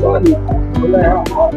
我们回来啊好。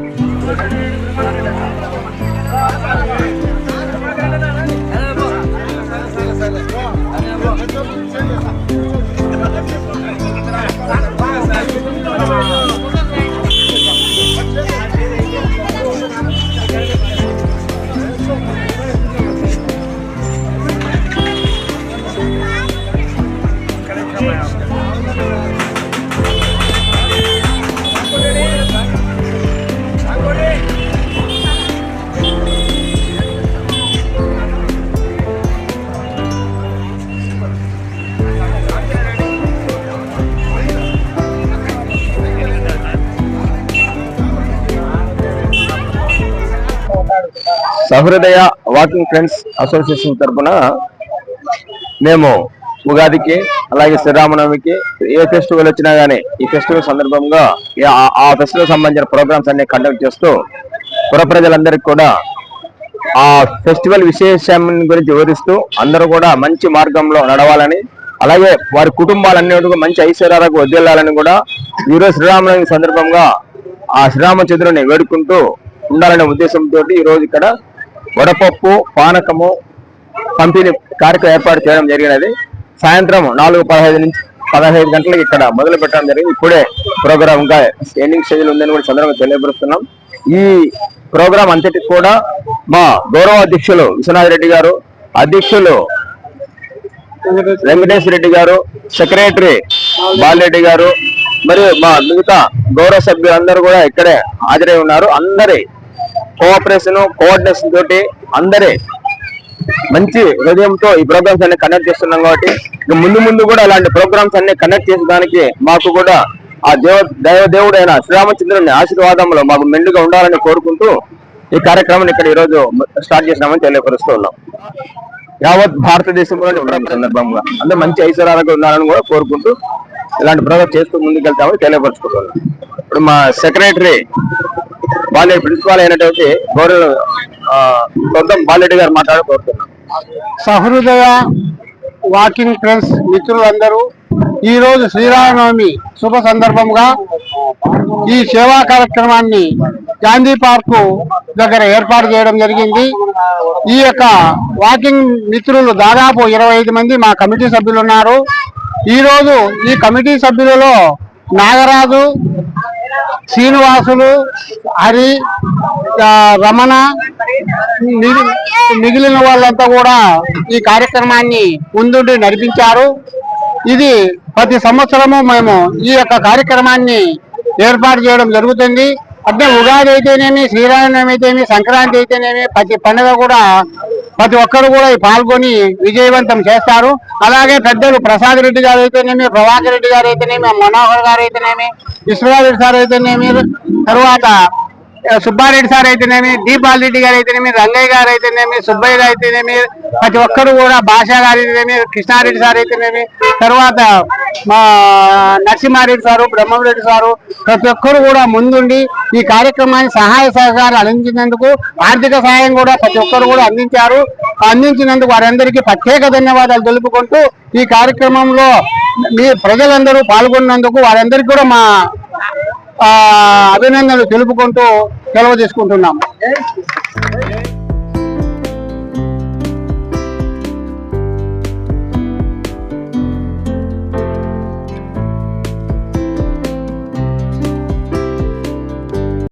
సహృదయ walking friends association తరపున మేము ఉగాదికి అలాగే శ్రీరామనవమికి ఏ ఫెస్టివల్ వచ్చినా గానీ ఈ ఫెస్టివల్ సందర్భంగా ఆ- ఫెస్టివల్ సంబంధించిన ప్రోగ్రామ్స్ అన్ని కండక్ట్ చేస్తూ పుర ప్రజలందరికీ కూడా ఆ ఫెస్టివల్ విశేషం గురించి వివరిస్తూ అందరూ కూడా మంచి మార్గంలో నడవాలని అలాగే వారి కుటుంబాలన్నీ కూడా మంచి ఐశ్వర్యాలకు వదిలేయాలని కూడా ఈరోజు శ్రీరామనవమి సందర్భంగా ఆ శ్రీరామచంద్రుని వేడుకుంటూ ఉండాలనే ఉద్దేశంతో ఈరోజు ఇక్కడ వడపప్పు పానకము పంపిణీ కార్యక్రమం ఏర్పాటు చేయడం జరిగినది. సాయంత్రం నాలుగు పదహైదు నుంచి పదహైదు గంటలకు ఇక్కడ మొదలు పెట్టడం జరిగింది. ఇప్పుడే ప్రోగ్రామ్ ఇంకా ఎండింగ్ స్టేజ్ ఉందని కూడా సందర్భంగా తెలియపరుస్తున్నాం. ఈ ప్రోగ్రాం అంతటికి కూడా మా గౌరవ అధ్యక్షులు విశ్వనాథ్ రెడ్డి గారు అధ్యక్షులు వెంకటేశ్వర రెడ్డి గారు సెక్రటరీ బాలరెడ్డి గారు మరియు మా మిగతా గౌరవ సభ్యులందరూ కూడా ఇక్కడే హాజరై ఉన్నారు. అందరి కోఆపరేషన్ కోఆర్డినేషన్ తోటి అందరి మంచి హృదయంతో ఈ ప్రోగ్రామ్స్ అన్ని కండక్ట్ చేస్తున్నాం కాబట్టి ముందు ముందు కూడా ఇలాంటి ప్రోగ్రామ్స్ అన్ని కండక్ట్ చేసేదానికి మాకు కూడా ఆ దేవ దైవ దేవుడైన శ్రీరామచంద్రుని ఆశీర్వాదంలో మాకు మెండుగా ఉండాలని కోరుకుంటూ ఈ కార్యక్రమాన్ని ఇక్కడ ఈ రోజు స్టార్ట్ చేసినామని తెలియపరుస్తూ ఉన్నాం. యావత్ భారతదేశంలో ప్రోగ్రామ్ సందర్భంగా అందరూ మంచి ఐశ్వర్యాలకు ఉండాలని కూడా కోరుకుంటూ ఇలాంటి ప్రోగ్రామ్ చేస్తూ ముందుకెళ్తామని తెలియపరుచుకుంటున్నాం. ఇప్పుడు మా సెక్రటరీ బాలెడ్డి ప్రిన్సిపాల్ అయినటువంటి గౌరవ సొంతం బాలెడ్డి గారు మాట్లాడ సహృదయ వాకింగ్ ఫ్రెండ్స్ మిత్రులందరూ ఈరోజు శ్రీరామనవమి శుభ సందర్భంగా ఈ సేవా కార్యక్రమాన్ని గాంధీ పార్కు దగ్గర ఏర్పాటు చేయడం జరిగింది. ఈ యొక్క వాకింగ్ మిత్రులు దాదాపు ఇరవై ఐదు మంది మా కమిటీ సభ్యులు ఉన్నారు. ఈరోజు ఈ కమిటీ సభ్యులలో నాగరాజు శ్రీనివాసులు హరి రమణ మిగిలిన వాళ్ళంతా కూడా ఈ కార్యక్రమాన్ని ముందుండి నడిపించారు. ఇది ప్రతి సంవత్సరము మేము ఈ యొక్క కార్యక్రమాన్ని ఏర్పాటు చేయడం జరుగుతుంది. అంటే ఉగాది అయితేనేమి శ్రీరామనవమి అయితేనేమి సంక్రాంతి అయితేనేమి ప్రతి పండుగ కూడా ప్రతి ఒక్కరు కూడా పాల్గొని విజయవంతం చేస్తారు. అలాగే పెద్దలు ప్రసాద్ రెడ్డి గారు అయితేనేమి ప్రభాకర్ రెడ్డి గారు అయితేనేమి మనోహర్ గారు అయితేనేమి విశ్వనాథ్ సార్ అయితేనేమి? తర్వాత సుబ్బారెడ్డి సార్ అయితేనేమి దీపాల్ రెడ్డి గారు అయితేనేమి రంగయ్య గారు అయితేనేమి సుబ్బయ్య గారు అయితేనేమి ప్రతి ఒక్కరు కూడా భాషా గారు అయితేనేమి కృష్ణారెడ్డి సార్ అయితేనేమి తర్వాత మా నరసింహారెడ్డి సారు బ్రహ్మరెడ్డి సారు ప్రతి ఒక్కరు కూడా ముందుండి ఈ కార్యక్రమాన్ని సహాయ సహకారాలు అందించినందుకు ఆర్థిక సహాయం కూడా ప్రతి ఒక్కరు కూడా అందించారు. అందించినందుకు వారందరికీ ప్రత్యేక ధన్యవాదాలు తెలుపుకుంటూ ఈ కార్యక్రమంలో మీ ప్రజలందరూ పాల్గొన్నందుకు వారందరికీ కూడా మా అభినందనలు తెలుపుకుంటూ సెలవు తీసుకుంటున్నాం